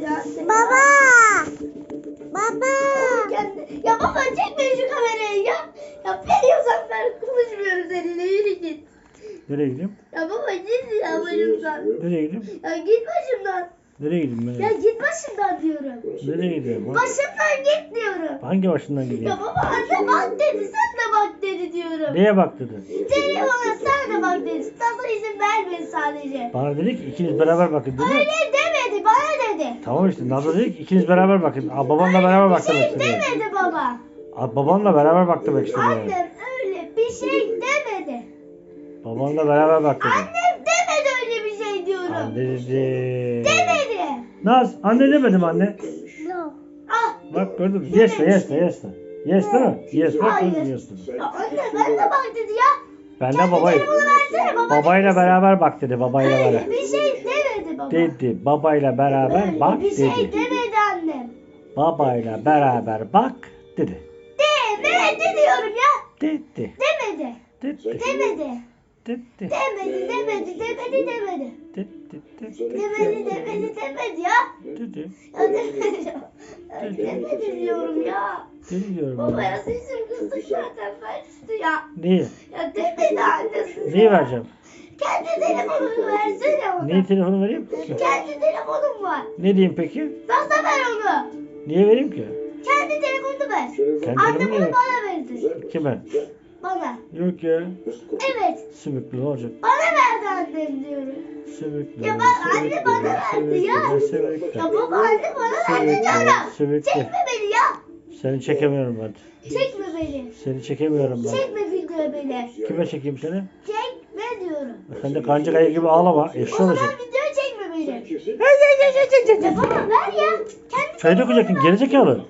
ya? Baba. Baba. Kendi... Ya baba çekme şu kamerayı ya. Ya veriyorsan ver konuşmuyorum seninle yürü git. Nereye gideyim? Ya baba git ya başımdan. Nereye gideyim? Ya git başımdan. Nereye gideyim Ya ben? git başımdan diyorum. Nereye gideyim? Ha? Başımdan git diyorum. Hangi başından gideyim? Ya baba anne bak dedi sen de bak dedi diyorum. Neye bak dedi? Telefona sen de bak dedi. Sana izin vermedi sadece. Bana dedi ki ikiniz beraber bakın dedi. Öyle demedi. Tamam işte Nazlı dedi ki ikiniz beraber bakın. Aa, babanla beraber bak Bir demek şey istedi. demedi baba. Aa, babanla beraber bak demek istedi. Annem öyle bir şey demedi. Babanla beraber bak dedi. Annem demedi öyle bir şey diyorum. Anne dedi. Demedi. Naz anne demedim anne. No. Ah. Bak gördün mü? Yes de yes de yes de. Yes değil mi? Yes bak Hayır. gördün yes de. Ya anne ben de bak dedi ya. Ben de Kendi babayı. telefonu versene baba. Babayla beraber bak dedi. Babayla Öyle beraber. bir şey demedi baba. Dedi. Babayla beraber Öyle bak bir şey dedi. demedi annem. Babayla beraber bak dedi. Demedi diyorum ya. Dedi. Demedi. Dedi. Demedi. Dedi. Demedi, demedi, demedi, demedi. Dedi. Demedi, demedi, demedi ya. Dedi. Ya demedi ya. Ya demedi diyorum ya. Dedi diyorum. Baba ya. ya sesim kızdı zaten vermişti ya. Neyi? Ya demedi annesi. Neyi vereceğim? Kendi telefonunu versene ona. Neyi telefonu vereyim? Kendi telefonum var. Ne diyeyim peki? Nasıl ver onu? Niye vereyim ki? Kendi telefonunu ver. Kendi Annem telefonumu onu ver. bana verdi. Kime? Bana. Yok ya. Evet. Sümüklü ne olacak? Bana verdi annem diyorum. Sümüklü. Ya bak anne bana verdi ya. Sümüklü. Ya baba anne bana verdi diyorum. Sümüklü. Çekme beni ya. Seni çekemiyorum ben. Çekme beni. Seni çekemiyorum ben. Çekme video beni. Kime çekeyim seni? Çekme diyorum. Sen de kancık ayı gibi ağlama. Eşli O zaman olacak. video çekme beni. Ya baba ver ya. Kendi Çay dökeceksin gerizekalı.